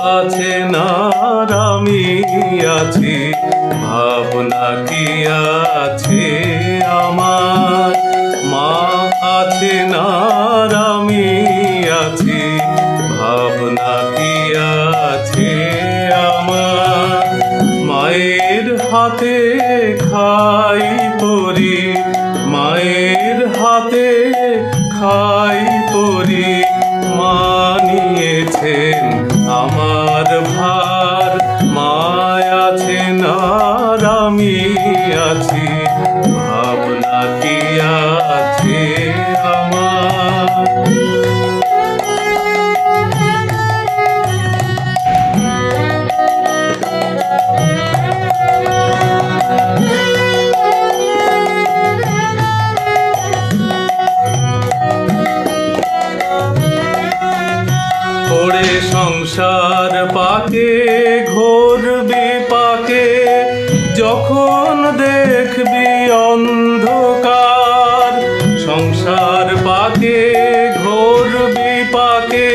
আছে না আমি ভাবনা কি আছে আমার? মা আছে না আমি ভাবনা কি আছে আমার? মায়ের হাতে খাই পরি। আমার ভার মায়া আছে না আমি আছি। পাকে ঘোর বিপাকে যখন দেখবি অন্ধকার সংসার পাকে ঘোর বিপাকে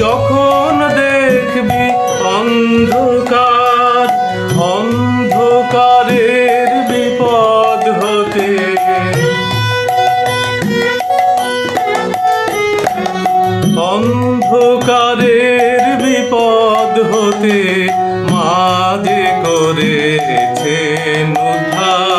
যখন দেখবি অন্ধকার বিপদ হতে দে করেছেন উদ্ধার।